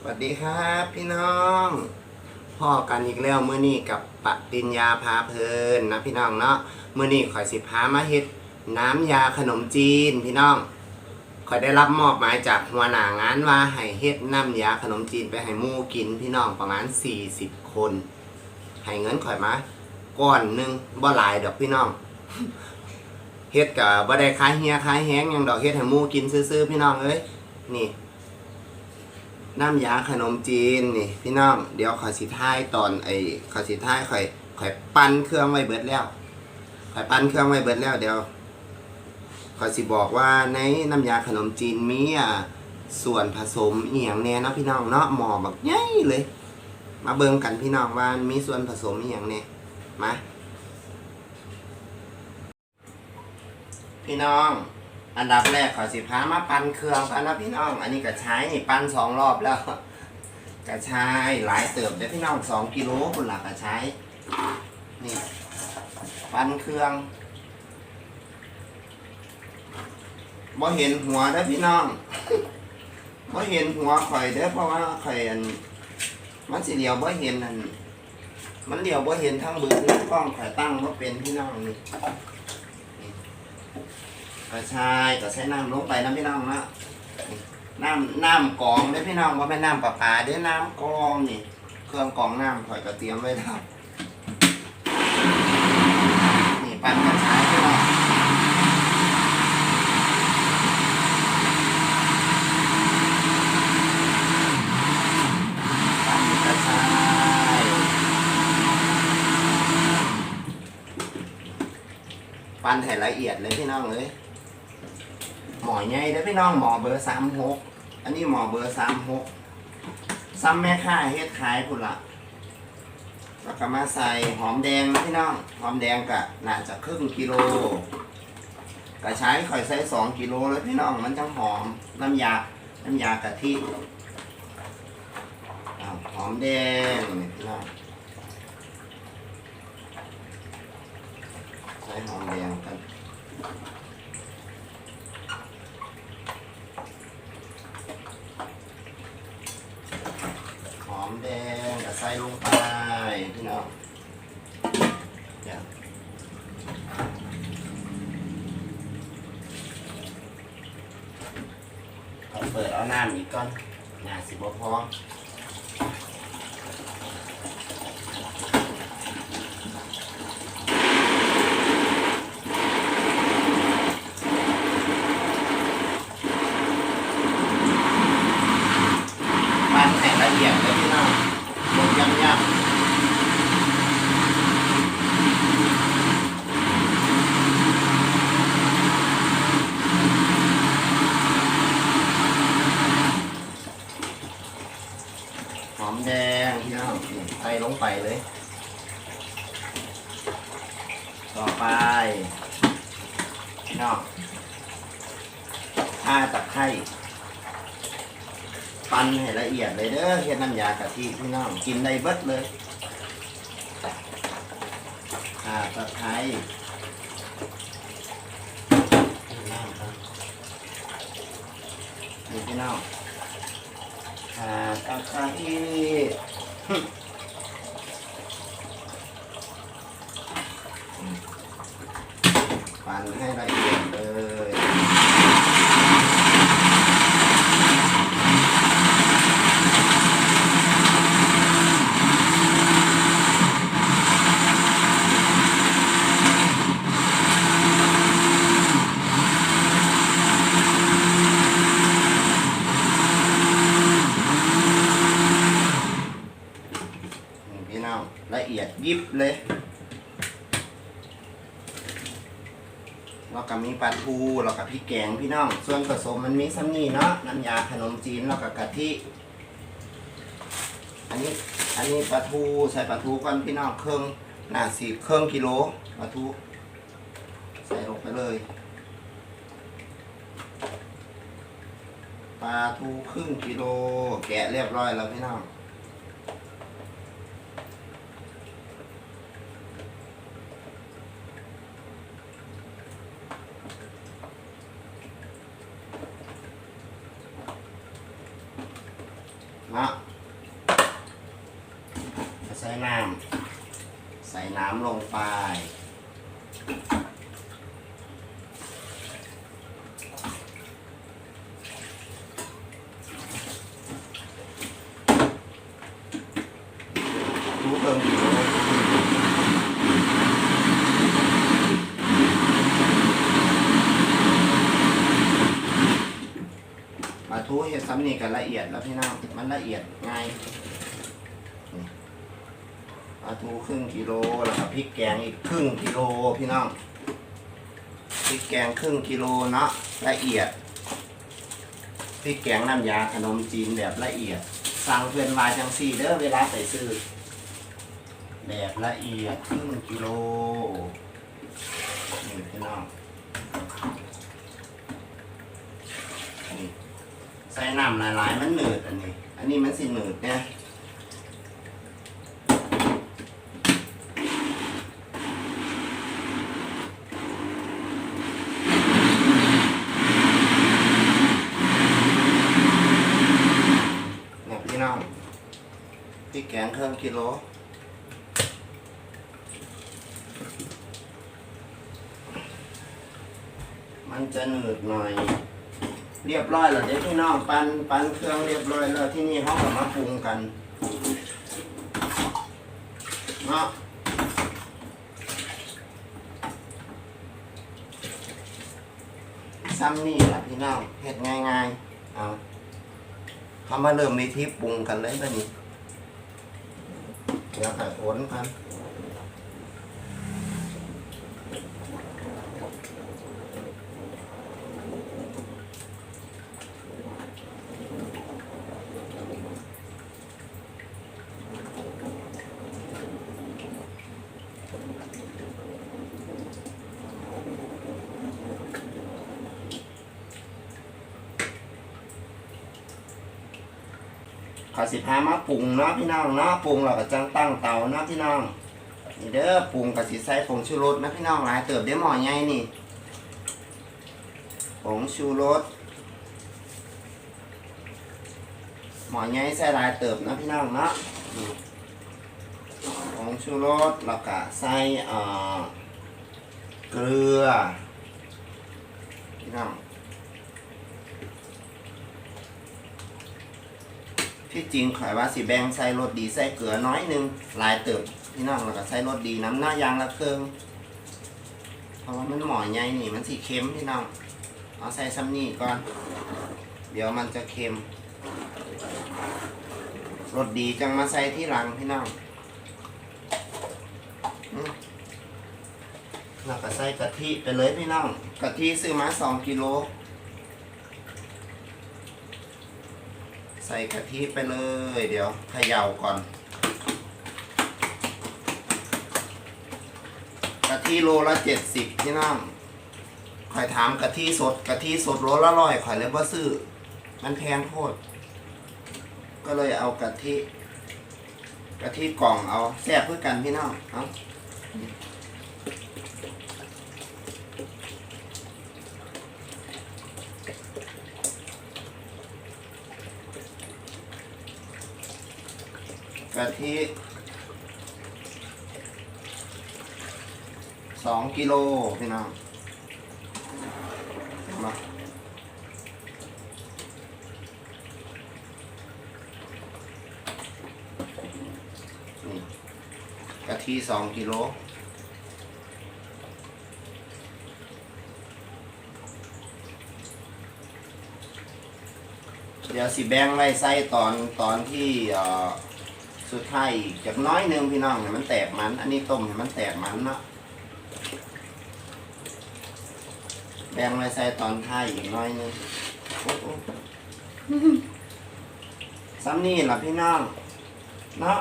สวัสดีครับพี่น้องพ่อกันอีกแล้วเมื่อนี้กับปฏิญญาพาเพลินนะพี่น้องเนาะเมื่อนี้ข่อยสิพามาเฮ็ดน้ำยาขนมจีนพี่น้องข่อยได้รับมอบหมายจากหัวหน้างานว่าให้เฮ็ดน้ำยาขนมจีนไปให้หมู่กินพี่น้องประมาณ 40 คน ให้เงินข่อยมาก้อนหนึงบ่หลายดอกพี่น้องเฮ็ดกับบ่ได้ขายเฮียขายแฮงยังดอกเฮ็ดให้หมู่กินซื่อๆพี่น้องเอ้ยนี่ น้ำยาขนมจีนนี่พี่น้องเดี๋ยวขอสิท้ายตอนไอ้ขอสิท้ายข่อยข่อยปั้นเครื่องไว้เบิดแล้วข่อยปั้นเครื่องไว้เบิดแล้วเดี๋ยวขอสิบอกว่าในน้ำยาขนมจีนมีอะส่วนผสมเอียงแน่เนาะพี่น้องเนาะหมอบักใหญ่เลย มาเบิ่งกันพี่น้องว่ามีส่วนผสมเอียงแน่มาพี่น้อง อันดับแรกขอสิพามาปั่นเครื่องกันนะพี่น้อง อันนี้กระชายนี่ปั่นสองรอบแล้ว กระชายหลายเติบเด้พี่น้องสองกิโลคุณหลักกระชายนี่ปั่นเครื่องบ่เห็นหัวเด้พี่น้องบ่เห็นหัวข่อยเด้เพราะว่าข่อยอันมันสิเดียวบ่เห็นอันมันเดียวบ่เห็นทั้งเบือทั้งกล้องข่อยตั้งบ่าเป็นพี่น้องนี่ กระชายก็ใช้น้ำลงไปนะพี่น้องนะน้ำน้ำกองเด้พี่น้องว่าไม่นน้ำประปาเด้น้ำกองนี่เครื่องกองน้ำข่อยก็เตรียมไว้แล้วนี่ปั่นกระชายพี่น้องปั่นกระชายปั่นให้ละเอียดเลยพี่น้องเลย หมอใหญ่เด้อพี่น้องหมอเบอร์สามหกอันนี้หมอเบอร์สามหกซ้ำแม่ค่าเฮ็ดขายพุ่นละแล้วก็มาใส่หอมแดงนะพี่น้อง หอมแดงกะน่าจะครึ่งกิโลกระใช้ข่อยใส่สองกิโลแล้วพี่น้องมันจังหอมน้ำยา น้ำยากะทิหอมแดงนี่พี่น้องใส่หอมแดงกัน หอมแดงกับ ใส่ลงไปพี่น้องเดี๋ยวเขาเปิดเอาน้ำอีกก่อนน้ำสิบพอปั้นให้ละเอียดเลยพี่น้องลงยำยำ หอมแดงพี่น้องนี่ใส่ ลงไปเลย ต่อไปพี่น้องอ้าตะไคร้ปั้นให้ละเอียดเลยเด้อเฮ็ดน้ำยากะทิพี่น้องกินได้เบิดเลยอ้าตะไคร้น้ำครับนี่พี่น้องอ่าตะไคร้ปั่นให้ละเอียดเลยนี่พี่น้องละ เอียดยิบเลยแล้วก็มีปลาทูแล้วก็พริกแกงพี่น้อง ส่วนผสมมันมีซ้ำนี่เนาะ น้ำยาขนมจีนแล้วก็กะทิ อันนี้ อันนี้ปลาทูใส่ปลาทูก่อนพี่น้องเครื่องหนาสีเครื่องกิโลปลาทู ใส่ลงไปเลยปลาทูครึ่งกิโล แกะเรียบร้อยแล้วพี่น้อง เนาะใส่น้ำใส่น้ำลงไป รู้เติมกี่โลมาทูเห็ดซ้ำนี่กันละเอียดแล้วพี่น้องมันละเอียดง่ายปลาทูครึ่งกิโลแล้วก็พริกแกงอีกครึ่งกิโลพี่น้องพริกแกงครึ่งกิโลเนาะละเอียดพริกแกงน้ำยาขนมจีนแบบละเอียดสั่งเพื่อนวายจังสี่เด้อเวลาใส่ซื้อ แบบละเอียดครึ่งกิโลนี่พี่น้องนี่ใส่น้ำหลายๆมันหนืดอันนี้ อันนี้มันสิหนืดเนี่ยพี่น้องพริกแกงครึ่งกิโล จะหนืดหน่อย เรียบร้อยแล้วเด็กพี่น้องปันปันเครื่องเรียบร้อยแล้วที่นี่ห้องก็มาปรุงกันเนาะซ้ำนี่แหละพี่น้องเฮ็ดง่ายๆเอาเขามาเริ่มวิธีปรุงกันเลยตอนนี้เดี๋ยวใส่โอนกัน ขอสิพามาปรุงเนาะพี่น้องเนาะปรุงเราก็จังตั้งเตาเนาะพี่น้องนี่เด้อปรุงกับสิใส่ผงชูรสนะพี่น้องหลายเติบได้หม้อใหญ่นี่ผงชูรสหม้อใหญ่ใส่หลายเติบนะพี่น้องเนาะ งชูรสแล้วก็ใส่เกลือพี่น้องที่จริงข่อยว่าสิแบงใส่รสดีใส่เกลือน้อยนึงลายเติบพี่น้องแล้วก็ใส่รสดีน้ำหน้ายางละเครื่องเพราะว่ามันหมอใหญ่นี่มันสีเค็มพี่น้องเอาใส่ซ้ำนี่ก่อน เดี๋ยวมันจะเค็มรสดีจังมาใส่ที่หลังพี่น้อง อืมแล้วก็ใส่กะทิไปเลยพี่น้องกะทิซื้อมาสองกิโล ใส่กะทิไปเลย เดี๋ยวเขย่าก่อน กะทิโลละเจ็ดสิบพี่น้องคอยถามกะทิสดกะทิสดโลละร้อยคอยเลยว่าซื้อ มันแพงโคตรก็เลยเอากะทิกะทิกล่องเอาแซ่บเพื่อกันพี่น้องเอา กะทิสองกิโลพี่น้องมานี่กะทิสองกิโล ดี๋ยวสิแบงไว้ใส่ตอนตอนที่สุดท้ายจากน้อยนึงพี่น้องให้มันแตกมัน อันนี้ต้มให้มันแตกมันเนาะแบงไว้ใส่ตอนท้ายอีกน้อยนึงซ้ำนี่ล่ะพี่น้องเนาะ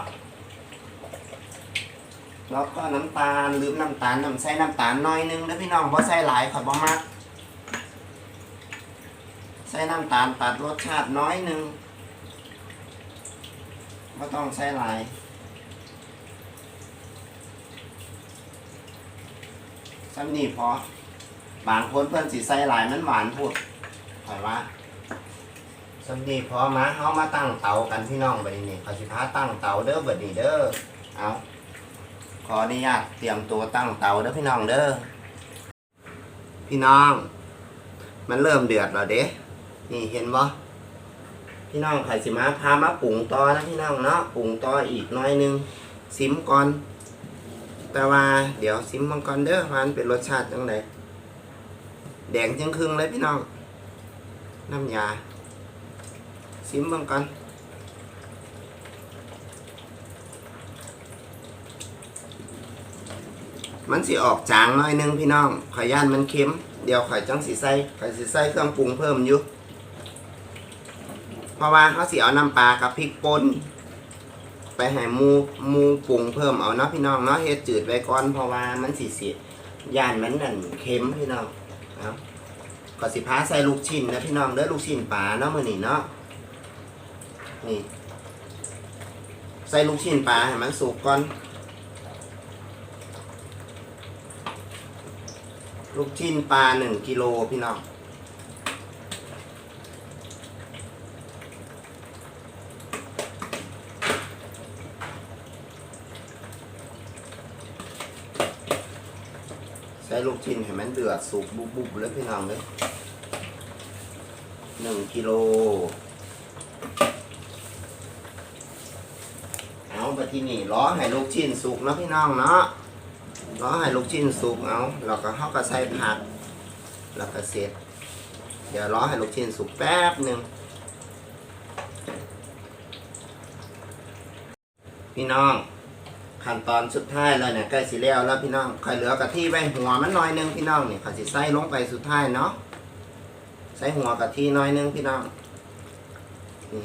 แล้วก็น้ำตาลลืมน้ำตาลน้ำใส่น้ำตาลน้อยนึงนะพี่น้องเพราะใส่หลายขอบ่มัก ใส่น้ำตาลตัดรสชาติน้อยหนึ่งไม่ต้องใส่หลายซ้ำนี่พอบางคนเพื่อนสีใส่หลายมันหวานพูดถอยว่าสำนีพอมาเฮามาตั้งเตากันพี่น้องบัดนี้ขอสิพาตั้งเตาเด้อบัดนี้เด้อเอาขออนุญาตเตรียมตัวตั้งเตาเด้อพี่น้องเด้อพี่น้อง มันเริ่มเดือดแล้วเด้ นี่เห็นบ่พี่น้องไข่สิมาพามาปรุงต่อนะพี่น้องเนาะปรุงต่ออีกน้อยหนึงซิมก่อน แต่ว่าเดี๋ยวซิมมังก่อนเด้อมันเป็นรสชาติจังไดแดงจังครึ่งเลยพี่น้องน้ำยาซิมเบังกันมันสิออกจางน่อยหนึงพี่น้องข่อยย่านมันเค็ม เดี๋ยวข่อยจังสิใส่ข่อยสิใส่เครื่องปรุงเพิ่มอยู่ เพราะว่าเขาสิเอาน้ำปลากับพริกป่นไปให้หมูหมูปรุงเพิ่มเอาเนาะพี่น้องเนาะเฮ็ดจืดไว้ก่อนเพราะว่ามันสิสิย่านมันนั่นเค็มพี่น้องเอาก็สิพาใส่ลูกชิ้นนะพี่น้องเด้อลูกชิ้นปลาเนาะมื้อนี้เนาะนี่ใส่ลูกชิ้นปลาให้มันสุกก่อนลูกชิ้นปลาหนึ่งกิโลพี่น้อง ใส่ลูกชิ้นให้มันเดือดสุกบุบๆเลยพี่น้องเลยหนึ่งกิโลเอาไปที่นี่ล้อให้ลูกชิ้นสุกนะพี่น้องเนาะล้อให้ลูกชิ้นสุกเอาแล้วก็เข้าก็ใส่ผักแล้วก็เสร็จเดี๋ยวล้อให้ลูกชิ้นสุกแป๊บหนึ่งพี่น้อง ขั้นตอนสุดท้ายแล้วเนี่ยใกล้สิแล้วแล้วพี่น้องคอยเหลือกะทิไว้หัวมันน้อยนึงพี่น้องเนี่ยเขาสิใส่ลงไปสุดท้ายเนาะใส่หัวกะทิน้อยนึงพี่น้องนี่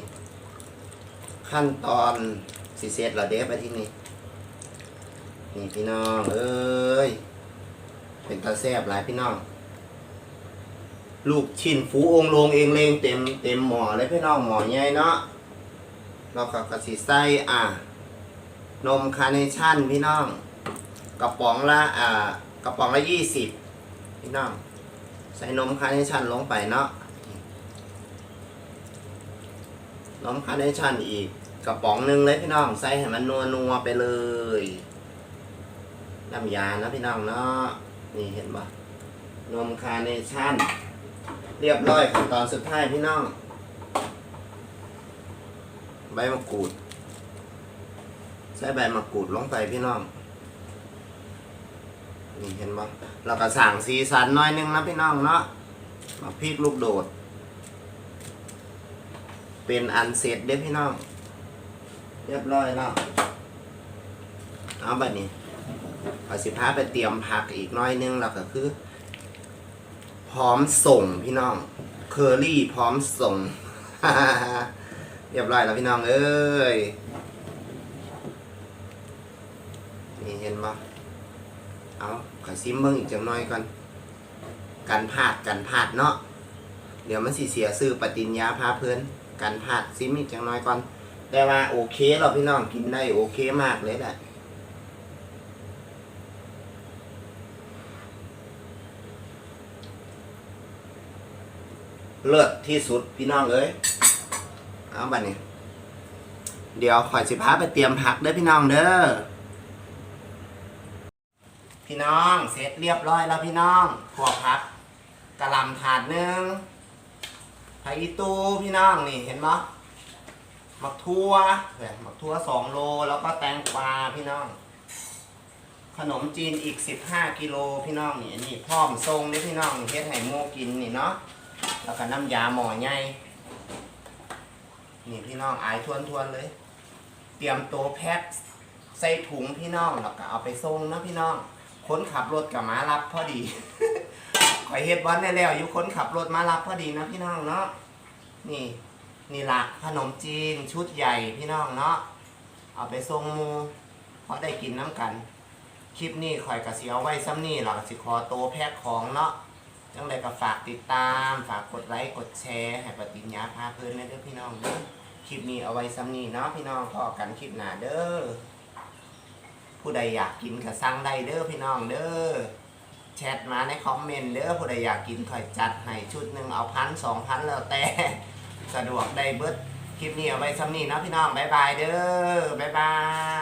ขั้นตอนสิเสร็จแล้วเด้ไปที่นี่นี่พี่น้องเอ้ยเป็นตาแซบหลายพี่น้อง ลูกชิ้นฟูองลงเองเลงเต็มเต็มหม้อเลยพี่น้องหม้อใหญ่เนาะเราก็กะสิใส่อะ นมคาร์เนชั่นพี่น้อง กระป๋องละอ่ากระป๋องละยี่สิบพี่น้อง ใส่นมคาร์เนชั่นลงไปเนาะนมคาร์เนชั่นอีกกระป๋องหนึ่งเลยพี่น้อง ใส่ให้มันนัวนัวไปเลยน้ำยานะพี่น้องเนาะนี่เห็นปะนมคาร์เนชั่น เรียบร้อยขั้นตอนสุดท้ายพี่น้อง ใบมะกรูด ส่ใบมะกรูดลงไปพี่น้อง นี่เห็นปะเราก็สั่งสีสันน้อยนึงนะพี่น้องเนาะมาพริกลูกโดด เป็นอันเสร็จเด้พี่น้อง เรียบร้อยแล้วเอาแบบนี้เอาสิพาไปเตรียมผักอีกน้อยนึงแล้วก็คือ พร้อมส่งพี่น้อง เคอรี่พร้อมส่ง เรียบร้อยแล้วพี่น้องเอ้ย นี่เห็นปะเอาขอซิมเบิ้งอีกจังน้อยก่อนกันพลาดกันพลาดเนาะเดี๋ยวมันสิเสียซื้อปฏิญญาพาเพื่อนกันพลาดซิมอีกจังน้อยก่อนแต่ว่าโอเคเราพี่น้องกินได้โอเคมากเลยแหละเลิศที่สุดพี่น้องเอ้ยเอาบัดนี้ เดี๋ยวข่อยสิพาไปเตรียมผักเด้อพี่น้องเด้อ พี่น้องเสร็จเรียบร้อยแล้วพี่น้องพวกผักกะหล่ำถาดหนึ่งไผ่ตูพี่น้องนี่เห็นไหมหมักทั่วเห็นหมักทั่วสองโลแล้วก็แตงกวาพี่น้อง ขนมจีนอีกสิบห้ากิโลพี่น้องนี่นี่พร้อมทรงนี่พี่น้องเฮ็ดให้โมกินนี่เนาะแล้วก็น้ำยาหมอใหญ่นี่พี่น้องอายทวนๆเลย เตรียมตัวแพ็คใส่ถุงพี่น้องแล้วก็เอาไปส่งนะพี่น้อง คนขับรถกับมารับพอดี ขอยเฮ็ดวันได้แล้วอยู่คนขับรถมารับพอดีนะพี่น้องเนาะ นี่นี่ละขนมจีนชุดใหญ่พี่น้องเนาะ เอาไปส่งมูเพราะได้กินน้ำกัน คลิปนี้ข่อยกะสิเอาไว้ซ้ำนี่หรอกสิขอโตแพ็คของเนาะจังไดก็ฝากติดตาม ฝากกดไลค์กดแชร์ ให้ปฏิญญาพาเพื่อนนะเด้อพี่น้องเด้อคลิปนี้เอาไว้ซ้ำนี่เนาะพี่น้องพอกันคลิปหน้าเด้อ ผู้ใดอยากกินก็สั่งได้เด้อพี่น้องเด้อแชทมาในคอมเมนต์เด้อผู้ใดอยากกินค่อยจัดให้ชุดหนึ่งเอาพันสองพันแล้วแต่สะดวกได้เบิดคลิปนี้เอาไว้ซ้ำนี้นะพี่น้องบายบายเด้อบายบาย